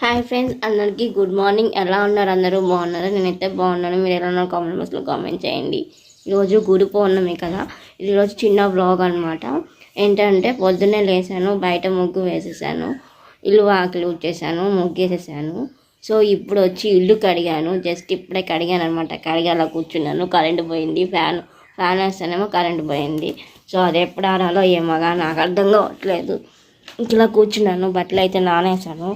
Hi friends అందరికీ good morning ఎలా ఉన్నారు అందరూ? బాగున్నారు? నేనైతే బాగున్నాను. మీరు ఎలా ఉన్నారు? కామెంట్ బాక్స్లో కామెంట్ చేయండి. ఈరోజు గుడి పౌర్ణమి కదా. ఈరోజు చిన్న వ్లాగ్ అనమాట ఏంటంటే పొద్దున్నే లేసాను బయట ముగ్గు వేసేసాను ఇల్లు ఆకలి ఉచ్చేసాను ముగ్గు వేసేసాను సో ఇప్పుడు వచ్చి ఇల్లు కడిగాను. జస్ట్ ఇప్పుడే కడిగాను అనమాట కడిగి అలా కూర్చున్నాను. కరెంటు పోయింది. ఫ్యాన్ ఫ్యాన్ వేస్తానేమో కరెంటు పోయింది. సో అది ఎప్పుడు ఆడాలో ఏమోగా నాకు అర్థం కావట్లేదు. ఇట్లా కూర్చున్నాను. బట్టలు అయితే నానేసాను.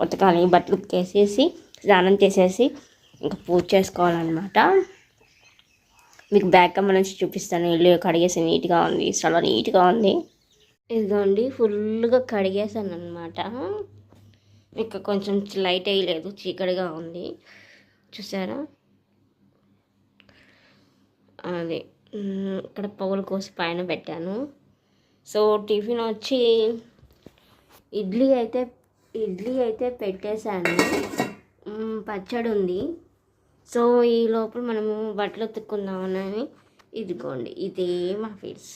ఉతకాలి బట్టలు ఉతికేసేసి స్నానం చేసేసి ఇంకా పూజ చేసుకోవాలన్నమాట. మీకు బ్యాక్ కమ్మ నుంచి చూపిస్తాను. ఇల్లు కడిగేసి నీట్గా ఉంది. చాలా నీట్గా ఉంది. ఇదిగోండి ఫుల్గా కడిగేసాను అనమాట ఇంకా కొంచెం లైట్ వేయలేదు. చీకటిగా ఉంది. చూసారా? అది. ఇక్కడ పౌలు కోసి పైన పెట్టాను. సో టిఫిన్ వచ్చి ఇడ్లీ అయితే ఇడ్లీ అయితే పెట్టేశాను. పచ్చడి ఉంది. సో ఈ లోపల మనము బట్టలు ఉతుక్కుందామని ఇదిగోండి ఇదే మా ఫిడ్స్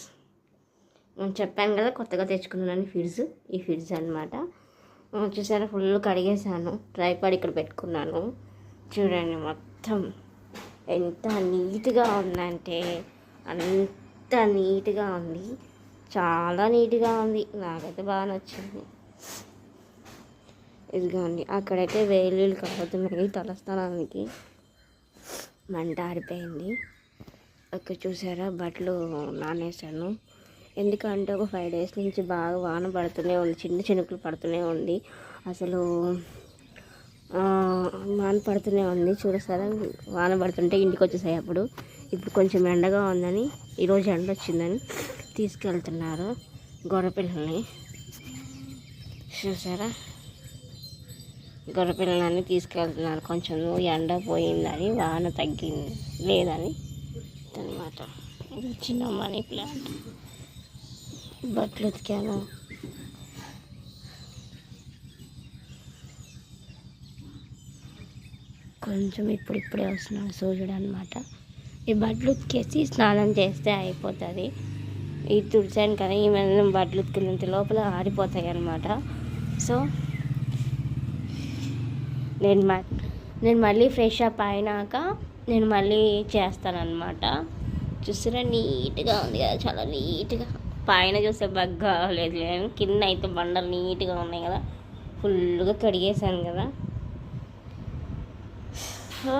నేను చెప్పాను కదా కొత్తగా తెచ్చుకున్నాను ఫిడ్స్ ఈ ఫిడ్స్ అనమాట చూసారా ఫుల్ కడిగేసాను ట్రైపాడ్ ఇక్కడ పెట్టుకున్నాను. చూడండి మొత్తం ఎంత నీట్గా ఉందంటే అంత నీట్గా ఉంది. చాలా నీట్గా ఉంది. నాకైతే బాగా నచ్చింది. ఇదిగోండి అక్కడైతే వేలీలు కాబోతున్నాయి తలస్థానానికి మంట ఆరిపోయింది. అక్కడ చూసారా? బట్టలు నానేసాను ఎందుకంటే ఒక ఫైవ్ డేస్ నుంచి బాగా వాన పడుతూనే ఉంది. చిన్న చినుకులు పడుతూనే ఉంది. అసలు వాన పడుతూనే ఉంది. చూడసారా వాన పడుతుంటే ఇంటికి వచ్చేసాయి అప్పుడు. ఇప్పుడు కొంచెం ఎండగా ఉందని ఈరోజు ఎండ వచ్చిందని తీసుకెళ్తున్నారు గొర్రెపిల్లల్ని. చూసారా? గొర్రెపిల్లలని తీసుకెళ్తున్నారు. కొంచెం ఎండ పోయిందని వాన తగ్గింది. లేదని అనమాట ఇది చిన్న మనీ ప్లాంట్. బట్టలు ఉతికాను. కొంచెం ఇప్పుడిప్పుడే వస్తున్నాడు సూర్యుడు అనమాట ఈ బట్టలు ఉతికేసి స్నానం చేస్తే అయిపోతుంది. ఈ తుడిచాను కదా ఈ మనం బట్టలు ఉతికినంత లోపల ఆరిపోతాయి అనమాట సో నేను మ నేను మళ్ళీ ఫ్రెష్ అప్ అయినాక నేను మళ్ళీ చేస్తానన్నమాట. చూసారా నీట్గా ఉంది కదా చాలా నీట్గా. పైన చూస్తే బగ్గా లేదు లేదు కింద అయితే బండలు నీట్గా ఉన్నాయి కదా. ఫుల్గా కడిగేసాను కదా. సో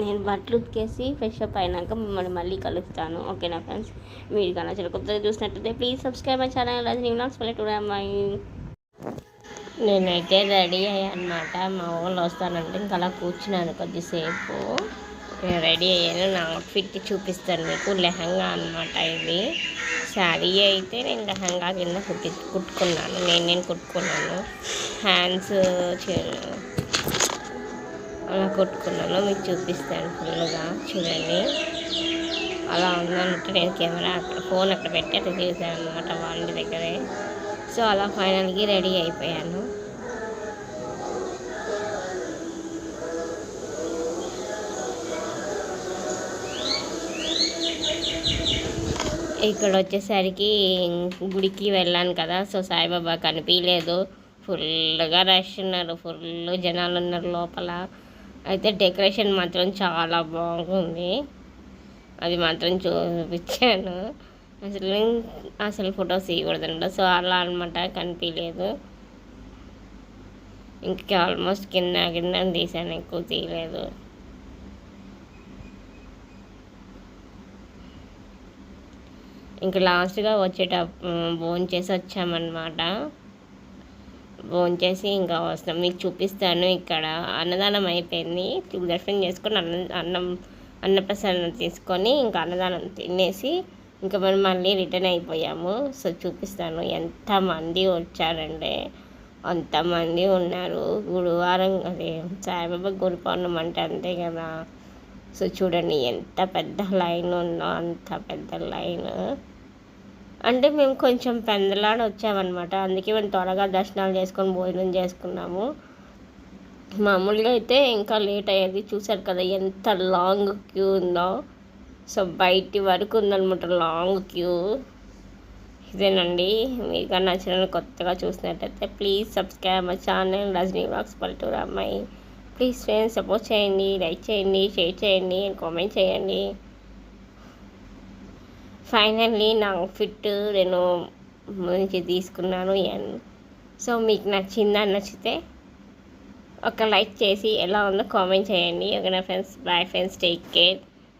నేను బట్టలు ఉతికేసి ఫ్రెష్ అప్ అయినాక మిమ్మల్ని మళ్ళీ కలుస్తాను. ఓకేనా ఫ్రెండ్స్? మీరు కన్నా చాలా కొత్తగా చూసినట్టయితే please subscribe my channel. Rajani vlogs పల్లెటూరు అమ్మాయి నేనైతే రెడీ అయ్యాను మా ఊళ్ళో వస్తానంటే ఇంకా అలా కూర్చున్నాను కొద్దిసేపు. నేను రెడీ అయ్యాను. నా అవుట్ఫిట్ చూపిస్తాను మీకు. లెహంగా అనమాట ఇది. శారీ అయితే నేను లెహంగా కింద కుట్టి కుట్టుకున్నాను. నేను నేను కుట్టుకున్నాను. హ్యాండ్స్ అలా కుట్టుకున్నాను. మీకు చూపిస్తాను ఫుల్గా చూడండి. అలా ఉందన్నట్టు నేను కెమెరా అక్కడ ఫోన్ అక్కడ పెట్టి అట్లా చేశాను అనమాట వాళ్ళ దగ్గరే. సో అలా ఫైనల్కి రెడీ అయిపోయాను. ఇక్కడ వచ్చేసరికి గుడికి వెళ్ళాను కదా సో సాయిబాబా కనిపించలేదు ఫుల్గా రష్ ఉన్నారు ఫుల్ జనాలు ఉన్నారు లోపల. అయితే డెకరేషన్ మాత్రం చాలా బాగుంది. అది మాత్రం చూపించాను. అసలు అసలు ఫొటోస్ తీయకూడదంట. సో అలా అనమాట కనిపించలేదు ఇంకా ఆల్మోస్ట్ కింద కింద తీసాను ఎక్కువ తీయలేదు. ఇంకా లాస్ట్గా వచ్చేటప్పుడు భోజనం చేసి వచ్చామన్నమాట. భోజనం చేసి ఇంకా వస్తాం. మీకు చూపిస్తాను ఇక్కడ. అన్నదానం అయిపోయింది. దర్శనం చేసుకొని అన్న అన్నం అన్నప్రసాదం తీసుకొని ఇంకా అన్నదానం తినేసి ఇంకా మనం మళ్ళీ రిటర్న్ అయిపోయాము. సో చూపిస్తాను ఎంతమంది వచ్చారంటే అంతమంది ఉన్నారు. గురువారం అదే సాయిబాబా గురు పౌర్ణం అంటే అంతే కదా. సో చూడండి ఎంత పెద్ద లైన్ ఉందో అంత పెద్ద లైన్. అంటే మేము కొంచెం పెందలాడ వచ్చామన్నమాట. అందుకే మేము త్వరగా దర్శనాలు చేసుకొని భోజనం చేసుకున్నాము. మామూలుగా అయితే ఇంకా లేట్ అయ్యేది చూసారు కదా ఎంత లాంగ్ క్యూ ఉందో. సో బయటి వరకు ఉందనమాట లాంగ్ క్యూ ఇదేనండి. మీకు నచ్చిన కొత్తగా చూసినట్టయితే please subscribe my channel Rajani vlogs పల్లెటూరు అమ్మాయి ప్లీజ్ ఫ్రెండ్స్ సపోర్ట్ చేయండి లైక్ చేయండి షేర్ చేయండి కామెంట్ చేయండి. ఫైనల్లీ నా ఫిట్ నేను నుంచి తీసుకున్నాను సో మీకు నచ్చిందా నచ్చితే ఒక లైక్ చేసి ఎలా ఉందో కామెంట్ చేయండి. ఓకేనా friends bye friends take care